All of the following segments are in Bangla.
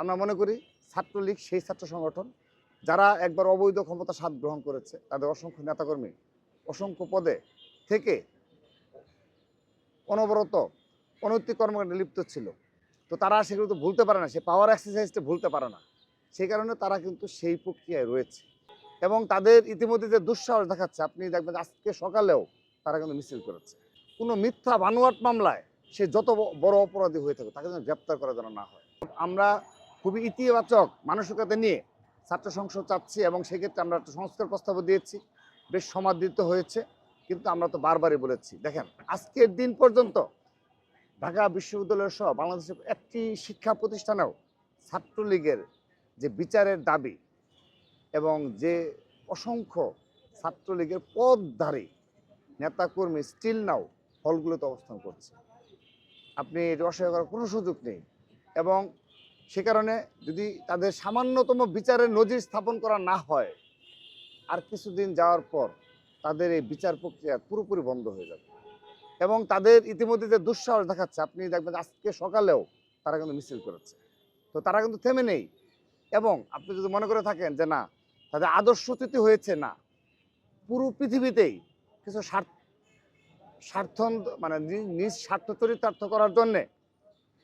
আমরা মনে করি ছাত্রলীগ সেই ছাত্র সংগঠন যারা একবার অবৈধ ক্ষমতা স্বাদ গ্রহণ করেছে, তাদের অসংখ্য নেতাকর্মী, অসংখ্য পদে থেকে অনবরত অনৈতিক কর্মকাণ্ডে লিপ্ত ছিল। তো তারা সেগুলো তো ভুলতে পারে না, সে পাওয়ার এক্সারসাইজটা ভুলতে পারে না। সেই কারণে তারা কিন্তু সেই প্রক্রিয়ায় রয়েছে। এবং তাদের ইতিমধ্যে যে দুঃসাহস দেখাচ্ছে, আপনি দেখবেন আজকে সকালেও তারা কিন্তু মিছিল করেছে। কোনো মিথ্যা বানোয়াট মামলায় সে যত বড় অপরাধী হয়ে থাকে তাকে যেন গ্রেপ্তার করা যেন না হয়। আমরা খুবই ইতিবাচক মানসিকতা নিয়ে ছাত্র সংসদ চাচ্ছি এবং সেক্ষেত্রে আমরা একটা সংস্কার প্রস্তাবও দিয়েছি। বেশ সমাদৃত হয়েছে, কিন্তু আমরা তো বারবারই বলেছি। দেখেন, আজকের দিন পর্যন্ত ঢাকা বিশ্ববিদ্যালয় সহ বাংলাদেশের একটি শিক্ষা প্রতিষ্ঠানেও ছাত্রলীগের যে বিচারের দাবি এবং যে অসংখ্য ছাত্রলীগের পদধারী নেতাকর্মী স্টিল নাও হলগুলোতে অবস্থান করছে। আপনি এটা অস্বীকার করার কোনো সুযোগ নেই এবং সে কারণে যদি তাদের সামান্যতম বিচারের নজির স্থাপন করা না হয়, আর কিছুদিন যাওয়ার পর তাদের এই বিচার প্রক্রিয়া পুরোপুরি বন্ধ হয়ে যাবে। এবং তাদের ইতিমধ্যে যে দুঃসাহস দেখাচ্ছে, আপনি দেখবেন আজকে সকালেও তারা কিন্তু মিছিল করেছে। তো তারা কিন্তু থেমে নেই। এবং আপনি যদি মনে করে থাকেন যে না, তাদের আদর্শচ্যুতি হয়েছে না, পুরো পৃথিবীতেই কিছু স্বার্থ স্বার্থ মানে নিজ স্বার্থ চরিতার্থ করার জন্যে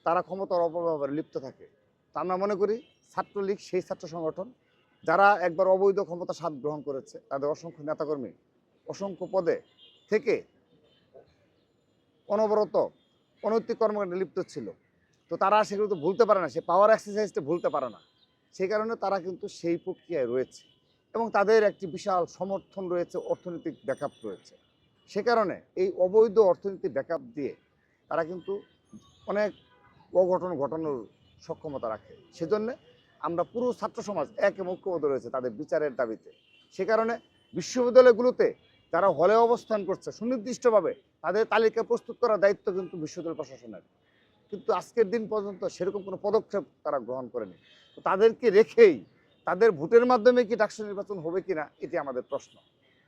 তারা ক্ষমতার অপব্যবহারে লিপ্ত থাকে। তা আমরা মনে করি ছাত্রলীগ সেই ছাত্র সংগঠন যারা একবার অবৈধ ক্ষমতা স্বাদ গ্রহণ করেছে। তাদের অসংখ্য নেতাকর্মী, অসংখ্য পদে থেকে অনবরত অনৈতিক কর্মকাণ্ডে লিপ্ত ছিল। তো তারা সেগুলো তো ভুলতে পারে না, সে পাওয়ার এক্সারসাইজটা ভুলতে পারে না। সেই কারণে তারা কিন্তু সেই প্রক্রিয়ায় রয়েছে এবং তাদের একটি বিশাল সমর্থন রয়েছে, অর্থনৈতিক ব্যাকআপ রয়েছে। সে কারণে এই অবৈধ অর্থনৈতিক ব্যাকআপ দিয়ে তারা কিন্তু অনেক অঘটন ঘটানোর সক্ষমতা রাখে। সেজন্য আমরা পুরো ছাত্র সমাজ এক ঐক্যবদ্ধ রয়েছে তাদের বিচারের দাবিতে। সে কারণে বিশ্ববিদ্যালয়গুলোতে যারা হলে অবস্থান করছে, সুনির্দিষ্টভাবে তাদের তালিকা প্রস্তুত করার দায়িত্ব কিন্তু বিশ্ববিদ্যালয় প্রশাসনের। কিন্তু আজকের দিন পর্যন্ত সেরকম কোনো পদক্ষেপ তারা গ্রহণ করেনি। তো তাদেরকে রেখেই তাদের ভোটের মাধ্যমে কি ডাকসু নির্বাচন হবে কি না এটি আমাদের প্রশ্ন।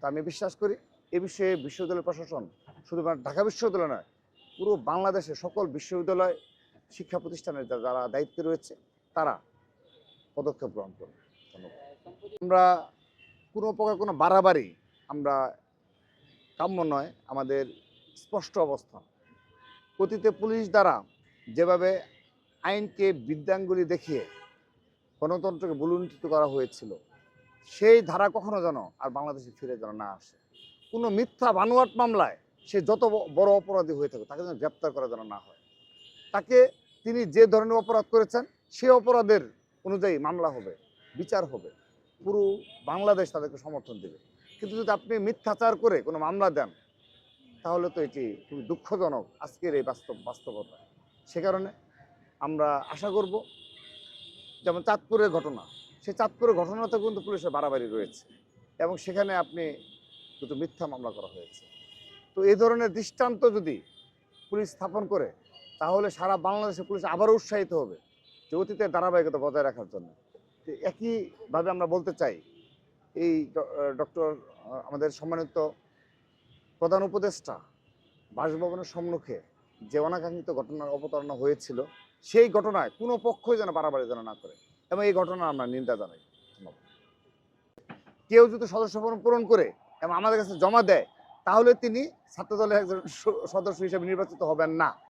তা আমি বিশ্বাস করি, এ বিষয়ে বিশ্ববিদ্যালয় প্রশাসন শুধুমাত্র ঢাকা বিশ্ববিদ্যালয় নয়, পুরো বাংলাদেশের সকল বিশ্ববিদ্যালয় শিক্ষা প্রতিষ্ঠানের যারা দায়িত্বে রয়েছে, তারা পদক্ষেপ গ্রহণ করবে। ধন্যবাদ। আমরা কোনো প্রকার কোনো বাড়াবাড়ি আমরা কাম্য নয়, আমাদের স্পষ্ট অবস্থান। অতীতে পুলিশ দ্বারা যেভাবে আইনকে বিদ্যাঙ্গুলি দেখিয়ে গণতন্ত্রকে বুলুণ্ঠিত করা হয়েছিল, সেই ধারা কখনো যেন আর বাংলাদেশে ফিরে যেন না আসে। কোনো মিথ্যা বানোয়াট মামলায় সে যত বড় অপরাধী হয়ে থাকে তাকে যেন গ্রেপ্তার করা যেন না হয়। তাকে তিনি যে ধরনের অপরাধ করেছেন, সে অপরাধের অনুযায়ী মামলা হবে, বিচার হবে। পুরো বাংলাদেশ তাদেরকে সমর্থন দেবে। কিন্তু যদি আপনি মিথ্যাচার করে কোনো মামলা দেন, তাহলে তো এটি খুবই দুঃখজনক আজকের এই বাস্তব বাস্তবতা। সে কারণে আমরা আশা করব, যেমন চাঁদপুরের ঘটনা সেই চাঁদপুরের ঘটনাতে কিন্তু পুলিশের বাড়াবাড়ি রয়েছে এবং সেখানে আপনি দুটো মিথ্যা মামলা করা হয়েছে। তো এই ধরনের দৃষ্টান্ত যদি পুলিশ স্থাপন করে তাহলে সারা বাংলাদেশে পুলিশ আবারও উৎসাহিত হবে যে অতীতের ধারাবাহিকতা বজায় রাখার জন্য। একইভাবে আমরা বলতে চাই, এই ডক্টর আমাদের সম্মানিত প্রধান উপদেষ্টা বাসভবনের সম্মুখে যে অনাকাঙ্ক্ষিত ঘটনার অবতারণা হয়েছিল, সেই ঘটনায় কোনো পক্ষই যেন বাড়াবাড়ি যেন না করে এবং এই ঘটনা আমরা নিন্দা জানাই। কেউ যদি সদস্য পূরণ করে এবং আমাদের কাছে জমা দেয়, তাহলে তিনি ছাত্রদলের একজন সদস্য হিসেবে নির্বাচিত হবেন না।